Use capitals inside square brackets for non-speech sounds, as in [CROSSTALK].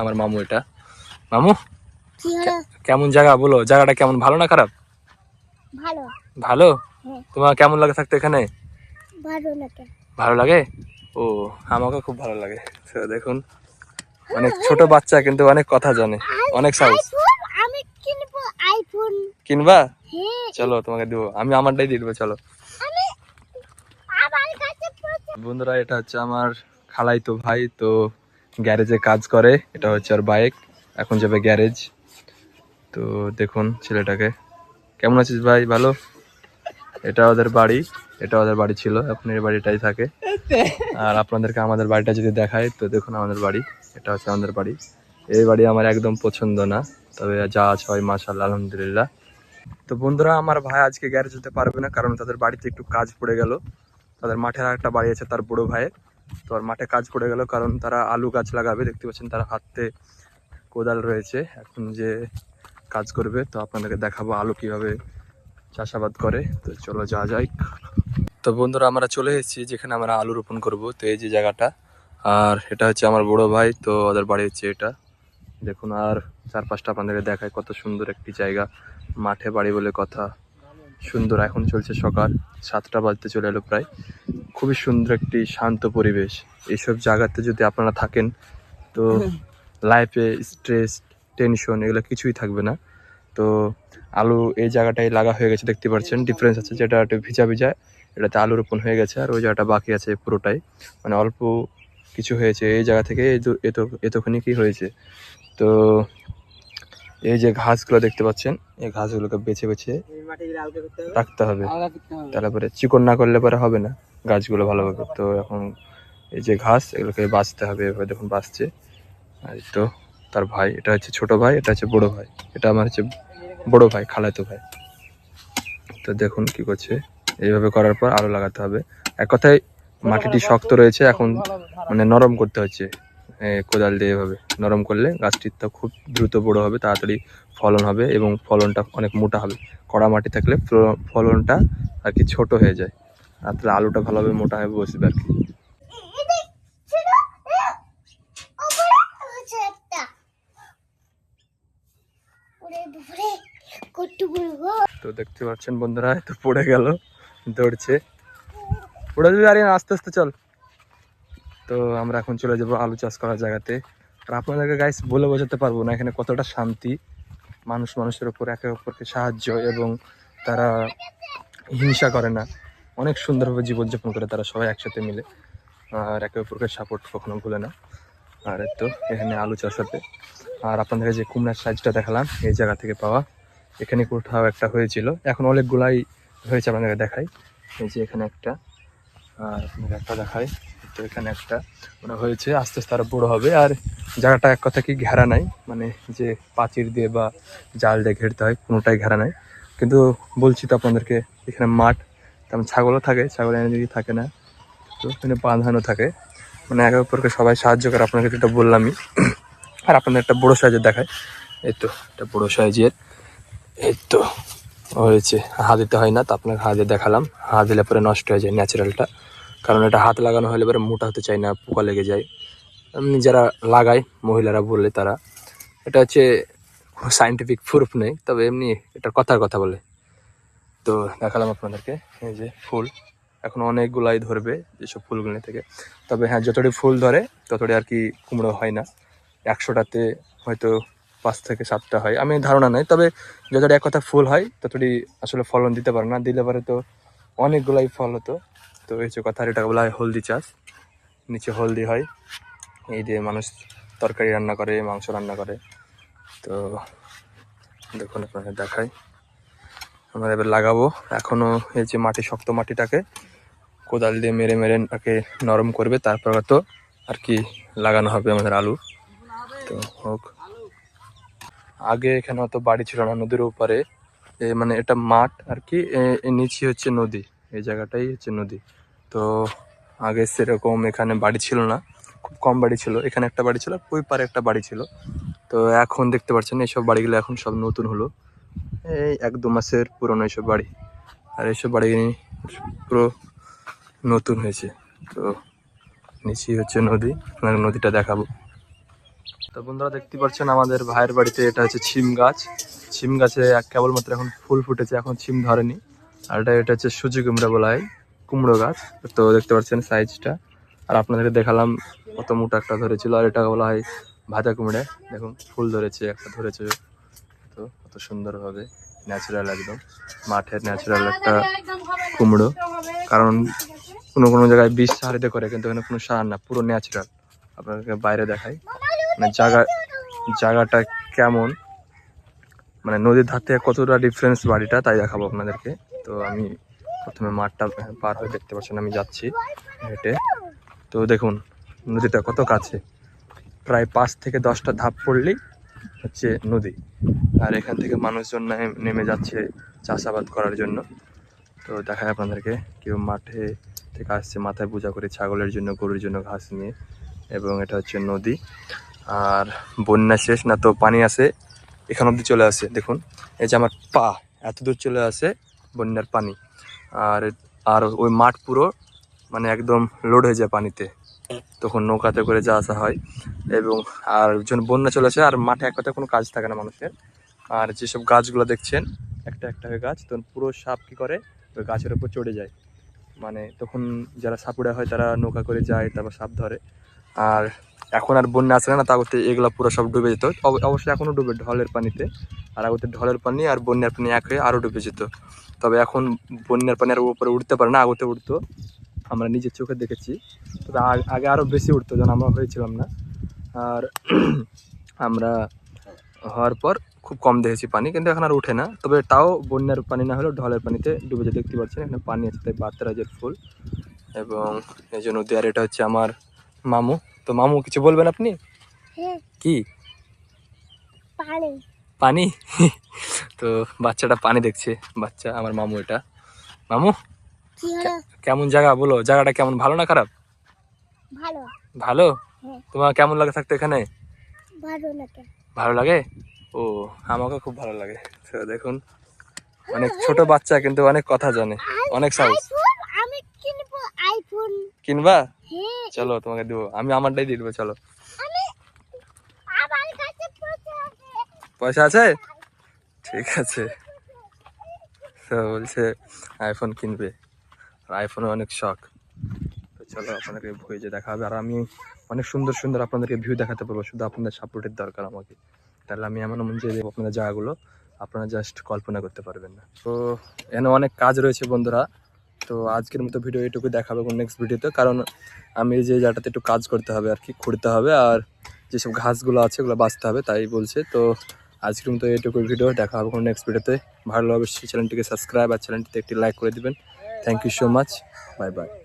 আমার মামু এটা। মামু কেমন জায়গা বলো? জায়গাটা কেমন? ভালো না খারাপ? ভালো। ভালো? হ্যাঁ। তোমার কেমন লাগে থাকতে এখানে? ভালো লাগে। ভালো লাগে? ও আমাকে খুব ভালো লাগে। দেখুন অনেক ছোট বাচ্চা কিন্তু অনেক কথা জানে। অনেক সাহস। আমি কিনবো আইফোন। কিনবা? হ্যাঁ। চলো তোমাকে দেবো। আমি আমারটাই দিয়ে দেবো চলো। বন্ধুরা এটা হচ্ছে আমার খালাই তো ভাই তো গ্যারেজে কাজ করে, এটা হচ্ছে আর বাইক, এখন যাবে গ্যারেজ। তো দেখুন ছেলেটাকে। কেমন আছিস ভাই? ভালো? এটা ওদের বাড়ি, এটা ওদের বাড়ি ছিল এই বাড়িটাই থাকে। আর আপনাদেরকে আমাদের বাড়িটা যদি দেখায় তো দেখুন আমাদের বাড়ি, এটা হচ্ছে আমাদের বাড়ি। এই বাড়ি আমার একদম পছন্দ না, তবে যা আছে হয় মাশাল্লাহ আলহামদুলিল্লাহ। তো বন্ধুরা, আমার ভাই আজকে গ্যারেজ যেতে পারবে না, কারণ তাদের বাড়িতে একটু কাজ পড়ে গেল। তাদের মাঠের একটা বাড়ি আছে তার বড় ভাইয়ের। তো আর মাঠে কাজ পড়ে গেল, কারণ তারা আলু গাছ লাগাবে, দেখতে পাচ্ছেন তারা হাতে কোদাল রয়েছে। এখন যে কাজ করবে, তো আপনাদেরকে দেখাবো আলু কীভাবে চাষাবাদ করে। তো চলো যা যাই তো বন্ধুরা, আমরা চলে এসেছি যেখানে আমরা আলু রোপণ করব। তো এই যে জায়গাটা, আর এটা হচ্ছে আমার বড় ভাই, তো ওদের বাড়ি হচ্ছে এটা। দেখুন, আর চারপাশটা আপনাদেরকে দেখায় কত সুন্দর একটি জায়গা। মাঠে বাড়ি বলে কথা। সুন্দর, এখন চলছে সকাল সাতটা বাজতে চলে এলো প্রায়। খুবই সুন্দর একটি শান্ত পরিবেশ। এইসব জায়গাতে যদি আপনারা থাকেন তো লাইফে স্ট্রেস টেনশন এগুলো কিছুই থাকবে না। তো আলু এই জায়গাটাই লাগা হয়ে গেছে দেখতে পাচ্ছেন। ডিফারেন্স আছে যেটা একটু ভিজা ভিজা এটাতে আলু রোপণ হয়ে গেছে আর ওই জায়গাটা বাকি আছে পুরোটাই। মানে অল্প কিছু হয়েছে এই জায়গা থেকে এত এতখানি কি হয়েছে। তো এই যে ঘাসগুলো দেখতে পাচ্ছেন এই ঘাসগুলোকে বেছে বেছে রাখতে হবে। তারপরে চিকন না করলে পরে হবে না। গাছগুলো ভালোভাবে তো এখন এই যে ঘাস, এগুলোকে বাঁচতে হবে এভাবে দেখুন বাঁচছে। আর তো তার ভাই, এটা হচ্ছে ছোট ভাই, এটা হচ্ছে বড় ভাই, এটা আমার হচ্ছে বড় ভাই, খালাতো ভাই। তো দেখুন কি করছে। এইভাবে করার পর আরও লাগাতে হবে। এক কথায় মাটিটি শক্ত রয়েছে, এখন মানে নরম করতে হচ্ছে কোদাল দিয়ে এভাবে নরম করলে গাছটি তো খুব দ্রুত বড় হবে, তাড়াতাড়ি ফলন হবে এবং ফলনটা অনেক মোটা হবে। কড়া মাটি থাকলে ফল- ফলনটা আর কি ছোট হয়ে যায়। আর তাহলে আলুটা ভালোভাবে মোটা হয়ে বসবে আর কি। ওপরে তো দেখতে পাচ্ছেন বন্ধুরা তো পড়ে গেল, দৌড়ছে। পড়ে যাবে আর আস্তে আস্তে চল। তো আমরা এখন চলে যাব আলু চাষ করার জায়গাতে। আর আপনাদেরকে গাইস বলে বোঝাতে পারব না, এখানে কতটা শান্তি। মানুষ মানুষের উপর, একে অপরকে সাহায্য এবং তারা হিংসা করে না। অনেক সুন্দরভাবে জীবনযাপন করে তারা সবাই একসাথে মিলে, আর একে অপরকে সাপোর্ট কখনো ভুলে না। আর তো এখানে আলু চাষ আর আপনাদেরকে যে কুমড়ার সাইজটা দেখালাম, এই জায়গা থেকে পাওয়া। এখানে কোথাও একটা হয়েছিল। এখন অনেকগুলাই হয়েছে আপনাদেরকে দেখাই। এই যে এখানে একটা, আর আপনাদের একটা দেখাই। তো এখানে একটা ওরা হয়েছে, আস্তে আস্তে আরও বড়ো হবে। আর জায়গাটা এক কথা কি ঘেরা নাই মানে যে পাঁচির দিয়ে বা জাল দিয়ে ঘেরতে হয়, কোনোটাই ঘেরা নাই। কিন্তু বলছি তো আপনাদেরকে, এখানে মাঠ তেমন ছাগলও থাকে ছাগল এনে থাকে না, তো এখানে বাঁধানো থাকে। মানে একে অপরকে সবাই সাহায্য করে আপনাকে যেটা বললামই। আর আপনাদের একটা বড় সাইজের দেখায় এই তো, একটা বড় সাইজের। এই তো, হয়েছে। হাত দিতে হয় না, তো আপনাকে হাত দিয়ে দেখালাম। হাত দিলে পরে নষ্ট হয়ে যায় ন্যাচারালটা। কারণ এটা হাত লাগানো হলে পরে মোটা হতে চায় না, পোকা লেগে যায়। এমনি যারা লাগায়, মহিলারা বললে তারা। এটা হচ্ছে সাইন্টিফিক প্রুফ নেই, তবে এমনি এটা কথার কথা বলে। তো দেখালাম আপনাদেরকে, এই যে ফুল। এখন অনেকগুলাই ধরবে যেসব ফুলগুলো থেকে। তবে হ্যাঁ যতটি ফুল ধরে, ততটি আর কি কুমড়ো হয় না। একশোটাতে হয়তো পাঁচ থেকে সাতটা হয়। আমি ধারণা নাই, তবে যতটা এক কথা ফুল হয়, ততটি আসলে ফলন দিতে পারে না। দিলে পারে তো অনেকগুলাই ফল হতো। তো এই যে কথা এটা বলা হয় হলদি চাষ। নিচে হলদি হয়। এই দিয়ে মানুষ তরকারি রান্না করে, মাংস রান্না করে। তো দেখুন আপনাকে দেখাই। আমরা এবার লাগাবো। এখনও এই যে মাটি, শক্ত মাটিটাকে কোদাল দিয়ে মেরে মেরে তাকে নরম করবে, তারপর তো আর কি লাগানো হবে আমাদের আলু। তো হোক। আগে এখানে অত বাড়ি ছিল না, নদীর ওপারে। এ মানে এটা মাঠ আর কি নিচে হচ্ছে নদী। এই জায়গাটাই হচ্ছে নদী। তো আগে সেরকম এখানে বাড়ি ছিল না। খুব কম বাড়ি ছিল। এখানে একটা বাড়ি ছিল, ওই পারে একটা বাড়ি ছিল। তো এখন দেখতে পাচ্ছেন, এইসব বাড়িগুলো এখন সব নতুন হলো। এই এক দু মাসের পুরনো এইসব বাড়ি। আর এইসব বাড়ি পুরো নতুন হয়েছে। তো নিচেই হচ্ছে নদী আপনার নদীটা দেখাবো। তো বন্ধুরা, দেখতে পাচ্ছেন আমাদের ভাইয়ের বাড়িতে এটা হচ্ছে ছিম গাছ। ছিম গাছে কেবলমাত্র এখন ফুল ফুটেছে, এখন ছিম ধরেনি। আর এটা এটা হচ্ছে সুজি কুমড়া বলা হয়, কুমড়ো গাছ। তো দেখতে পাচ্ছেন সাইজটা। আর আপনাদেরকে দেখালাম, কত মোটা একটা ধরেছিল, আর এটা বলা হয় ভাজা কুমড়ে। দেখুন, ফুল ধরেছে, একটা ধরেছে। তো কত সুন্দরভাবে ন্যাচারাল একদম। মাঠের ন্যাচারাল একটা কুমড়ো। কারণ কোনো কোনো জায়গায় বিষ সারিতে করে, কিন্তু এখানে কোনো সার না, পুরো ন্যাচারাল আপনাদেরকে বাইরে দেখাই। মানে জায়গা, জায়গাটা কেমন? মানে নদীর ধার থেকে কতটা ডিফারেন্স বাড়িটা, তাই দেখাবো আপনাদেরকে। তো আমি প্রথমে মাঠটা পার হয়ে দেখতে পাচ্ছেন, আমি যাচ্ছি হেঁটে। তো দেখুন, নদীটা কত কাছে। প্রায় পাঁচ থেকে দশটা ধাপ পড়লেই হচ্ছে নদী। আর এখান থেকে মানুষজন নেমে- যাচ্ছে চাষাবাদ করার জন্য। তো দেখায় আপনাদেরকে, কেউ মাঠে থেকে আসছে, মাথায় পূজা করে ছাগলের জন্য, গরুর জন্য ঘাস নিয়ে। এবং এটা হচ্ছে নদী। আর বন্যা শেষ না তো পানি আসে এখান অব্দি চলে আসে, দেখুন। এই যে আমার পা, এত দূর চলে আসে বন্যার পানি। আর আর ওই মাঠ পুরো মানে একদম লোড হয়ে যায় পানিতে। তখন নৌকাতে করে যা আসা হয়। এবং আর বন্যা চলে আসে, আর মাঠে এক কথায় কোনো কাজ থাকে না মানুষের। আর যেসব গাছগুলো দেখছেন, একটা একটা গাছ, তখন পুরো সাপ কী করে? ওই গাছের উপর চড়ে যায়। মানে তখন যারা সাপুড়া হয়, তারা নৌকা করে যায়, তারপর সাপ ধরে। আর এখন আর বন্যা আসে না তাগতে এগুলো পুরো সব ডুবে যেত। অব- অবশ্যই এখনও ডুবে, ঢলের পানিতে। আর আগতে ঢলের পানি আর বন্যার পানি এক হয়ে আরও ডুবে যেত। তবে এখন বন্যার পানি আর উপরে উঠতে পারে না, আগতে উঠতো। আমরা নিজের চোখে দেখেছি। তবে আগ- আগে আরও বেশি উঠতো যখন আমরা হয়েছিলাম না। আর [CLEARS THROAT] আমরা হওয়ার পর খুব কম দেখেছি পানি কিন্তু এখন আর উঠে না। তবে তাও বন্যার পানি না হলেও ঢলের পানিতে ডুবে যেতে দেখতে পাচ্ছেন এখানে পানি আছে তাই বাতরাজের ফুল। এবং এই জন্য নদী আর এটা হচ্ছে আমার মামু। তো মামু কিছু বলবেন আপনি? হ্যাঁ। কি? পানি। [LAUGHS] তো বাচ্চাটা পানি দেখছে বাচ্চা আমার মামু এটা। মামু? কেমন জায়গা বলো জায়গাটা কেমন ভালো না খারাপ? ভালো। ভালো? হ্যাঁ। তোমার কেমন লাগে থাকতে এখানে? ভালো নাকি ভালো লাগে? ও আমাকে খুব ভালো লাগে। দেখুন অনেক ছোট বাচ্চা কিন্তু অনেক কথা জানে অনেক সাহস। কিনবো হ্যাঁ। চলো তোমাকে দেবো। আমি আমারটাই দিয়ে দেবো চলো। পয়সা আছে। ঠিক আছে। তো বলছে আইফোন কিনবে। আর আইফোনে অনেক শখ। তো চলো আপনাদেরকে ভুয়ে যে দেখা হবে। আর আমি অনেক সুন্দর সুন্দর আপনাদেরকে ভিউ দেখাতে পারব শুধু আপনাদের সাপোর্টের দরকার আমাকে। তাহলে আমি এমন এমন যে দেবো আপনাদের জায়গাগুলো আপনারা জাস্ট কল্পনা করতে পারবেন না। তো এখানে অনেক কাজ রয়েছে বন্ধুরা। তো আজকের মতো ভিডিও এটুকু দেখাবে কোন নেক্সট ভিডিওতে কারণ আমি যে জায়গাটাতে একটু কাজ করতে হবে আর কি খুঁড়তে হবে আর যেসব ঘাসগুলো আছে ওগুলো বাঁচতে হবে, তাই বলছে। তো আজকের মতো এইটুকু ভিডিও দেখা হবে কোনো নেক্সট ভিডিওতে ভালো অবশ্যই চ্যানেলটিকে সাবস্ক্রাইব আর চ্যানেলটিতে একটি লাইক করে দেবেন। Thank you so much bye bye